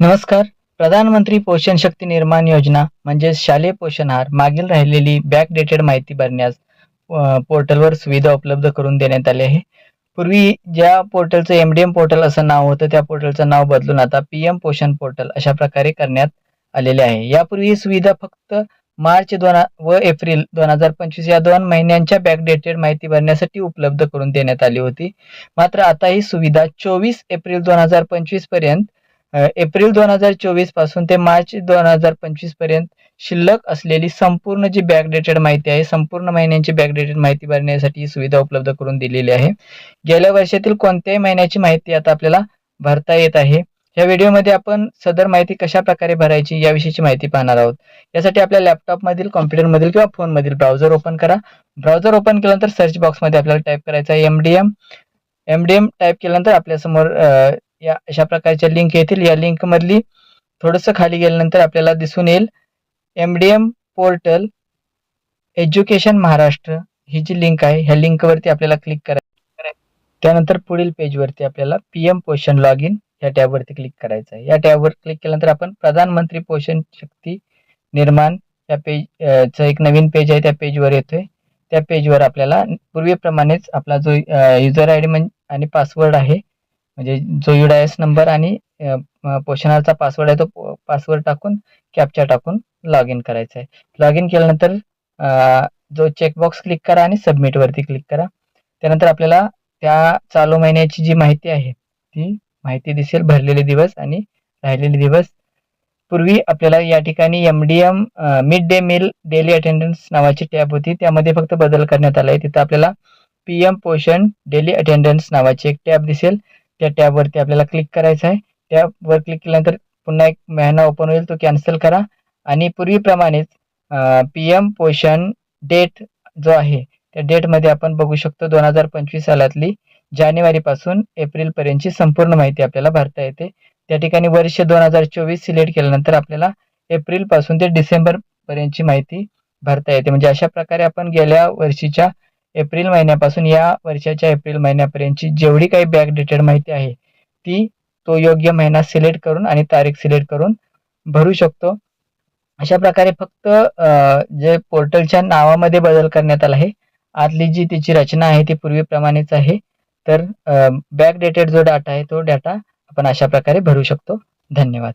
नमस्कार. प्रधानमंत्री पोषण शक्ती निर्माण योजना म्हणजेच शालेय पोषण आहार मागील राहिलेली बॅकडेटेड माहिती भरण्यास पोर्टलवर सुविधा उपलब्ध करून देण्यात आली आहे. पूर्वी ज्या पोर्टलचं एम डी एम पोर्टल असं नाव होतं त्या पोर्टलचं नाव बदलून आता पी एम पोषण पोर्टल अशा प्रकारे करण्यात आलेले आहे. यापूर्वी ही सुविधा फक्त मार्च दोन व एप्रिल दोन हजार पंचवीस या दोन महिन्यांच्या बॅकडेटेड माहिती भरण्यासाठी उपलब्ध करून देण्यात आली होती. मात्र आता ही सुविधा चोवीस एप्रिल दोन हजार पंचवीसपर्यंत एप्रिल दोन हजार चोवीसपासून ते मार्च दोन हजार पंचवीसपर्यंत शिल्लक असलेली संपूर्ण जी बॅकडेटेड माहिती आहे संपूर्ण महिन्यांची बॅकडेटेड माहिती भरण्यासाठी ही सुविधा उपलब्ध करून दिलेली आहे. गेल्या वर्षातील कोणत्याही महिन्याची माहिती आता आपल्याला भरता येत आहे. या व्हिडिओमध्ये आपण सदर माहिती कशा प्रकारे भरायची याविषयीची माहिती पाहणार आहोत. यासाठी आपल्या लॅपटॉपमधील कॉम्प्युटरमधील किंवा फोनमधील ब्राउझर ओपन करा. ब्राउझर ओपन केल्यानंतर सर्च बॉक्समध्ये आपल्याला टाईप करायचं आहे. M D M M D M type केल्यानंतर आपल्यासमोर या अशा प्रकारच्या लिंक येतील. या लिंक मधली थोडंसं खाली गेल्यानंतर आपल्याला दिसून येईल. M D M portal education Maharashtra ही जी लिंक आहे ह्या लिंकवरती आपल्याला क्लिक करायचं त्यानंतर पुढील पेजवरती आपल्याला P M Poshan log in या टॅबवरती क्लिक करायचं आहे. या टॅबवर क्लिक केल्यानंतर आपण प्रधानमंत्री पोषण शक्ती निर्माण या पेज चं एक नवीन पेज आहे त्या पेजवर येतोय. त्या पेजवर आपल्याला पूर्वीप्रमाणेच आपला जो युजर आय डी आणि पासवर्ड आहे म्हणजे जो युडायस नंबर आणि पोषणाचा पासवर्ड आहे तो पासवर्ड टाकून कॅपचा टाकून लॉग इन करायचा आहे लॉग इन केल्यानंतर जो चेकबॉक्स क्लिक करा आणि सबमिटवरती क्लिक करा. त्यानंतर आपल्याला त्या चालू महिन्याची जी माहिती आहे ती माहिती दिसेल भरलेले दिवस आणि राहिलेले दिवस. पूर्वी आपल्याला या ठिकाणी M D M mid day meal daily attendance नावाची टॅब होती. त्यामध्ये फक्त बदल करण्यात आला आहे तिथं आपल्याला P M Poshan daily attendance नावाची एक टॅब दिसेल. त्या टॅबवरती आपल्याला क्लिक करायचं आहे. टॅबवर क्लिक केल्यानंतर पुन्हा एक महिना ओपन होईल तो कॅन्सल करा. आणि पूर्वीप्रमाणेच पी एम पोषण डेट जो आहे त्या डेटमध्ये आपण बघू शकतो दोन हजार पंचवीस सालातली जानेवारीपासून एप्रिलपर्यंतची संपूर्ण माहिती आपल्याला भरता येते. त्या ठिकाणी वर्ष दोन हजार चोवीस सिलेक्ट केल्यानंतर आपल्याला एप्रिलपासून ते डिसेंबरपर्यंतची माहिती भरता येते. म्हणजे अशा प्रकारे आपण गेल्या वर्षीच्या एप्रिल महिन्यापासून या वर्षाच्या एप्रिल महिन्यापर्यंतची जेवढी काही बॅक डेटेड माहिती आहे ती तो योग्य महिना सिलेक्ट करून आणि तारीख सिलेक्ट करून भरू शकतो. अशा प्रकारे फक्त जे पोर्टलच्या नावामध्ये बदल करण्यात आला आहे आतली जी तिची रचना आहे ती पूर्वीप्रमाणेच आहे तर बॅक डेटेड जो डाटा आहे तो डाटा आपण अशा प्रकारे भरू शकतो. धन्यवाद.